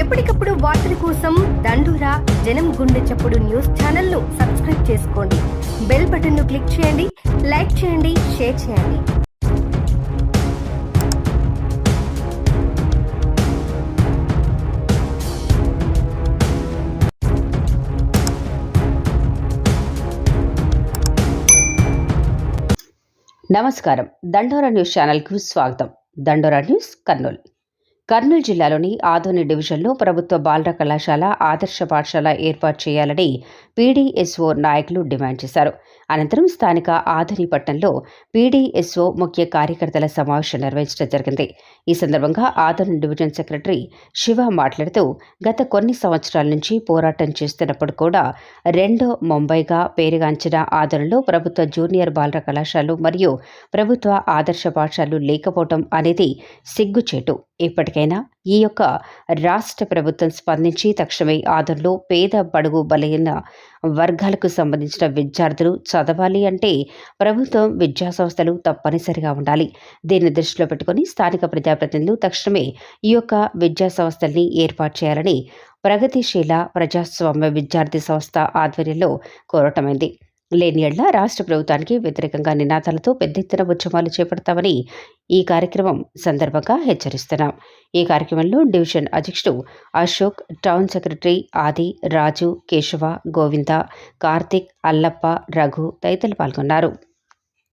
ఎప్పటికప్పుడు వార్తల కోసం దండూరా జనం గుండె చప్పుడు న్యూస్ ఛానల్ను సబ్స్క్రైబ్ చేసుకోండి. బెల్ బటన్ను క్లిక్ చేయండి లైక్ చేయండి షేర్ చేయండి. నమస్కారం. దండోరా న్యూస్ ఛానల్కు స్వాగతం. దండోరా న్యూస్ కర్నూలు. కర్నూలు జిల్లాలోని ఆదోని డివిజన్లో ప్రభుత్వ బాలుర కళాశాల ఆదర్శ పాఠశాల ఏర్పాటు చేయాలని పీడీఎస్ఓ నాయకులు డిమాండ్ చేశారు. అనంతరం స్థానిక ఆధుని పట్టణంలో పీడీఎస్ఓ ముఖ్య కార్యకర్తల సమావేశం నిర్వహించడం జరిగింది. ఈ సందర్భంగా ఆదోని డివిజన్ సెక్రటరీ శివ మాట్లాడుతూ గత కొన్ని సంవత్సరాల నుంచి పోరాటం చేస్తున్నప్పుడు కూడా రెండో ముంబైగా పేరుగాంచిన ఆదరణలో ప్రభుత్వ జూనియర్ బాలర కళాశాలలు మరియు ప్రభుత్వ ఆదర్శ పాఠశాలలు లేకపోవటం అనేది సిగ్గుచేటు. ఇప్పటికైనా ఈ యొక్క రాష్ట్ర ప్రభుత్వం స్పందించి తక్షణమే ఆదరణలో పేద బడుగు బలహీన వర్గాలకు సంబంధించిన విద్యార్థులు చదవాలి అంటే ప్రభుత్వం విద్యా సంస్థలు తప్పనిసరిగా ఉండాలి. దీన్ని దృష్టిలో పెట్టుకుని స్థానిక ప్రజాప్రతినిధులు తక్షణమే ఈ యొక్క విద్యా సంస్థల్ని ఏర్పాటు చేయాలని ప్రగతిశీల ప్రజాస్వామ్య విద్యార్థి సంస్థ ఆధ్వర్యంలో కోరటమైంది. లేని ఎడ్ల రాష్ట్ర ప్రభుత్వానికి వ్యతిరేకంగా నినాదాలతో పెద్ద ఎత్తున ఉద్యమాలు చేపడతామని ఈ కార్యక్రమం సందర్భంగా హెచ్చరిస్తున్నాం. ఈ కార్యక్రమంలో డివిజన్ అధ్యక్షుడు అశోక్ టౌన్ సెక్రటరీ ఆది రాజు కేశవ గోవింద కార్తిక్ అల్లప్ప రఘు తదితరులు పాల్గొన్నారు.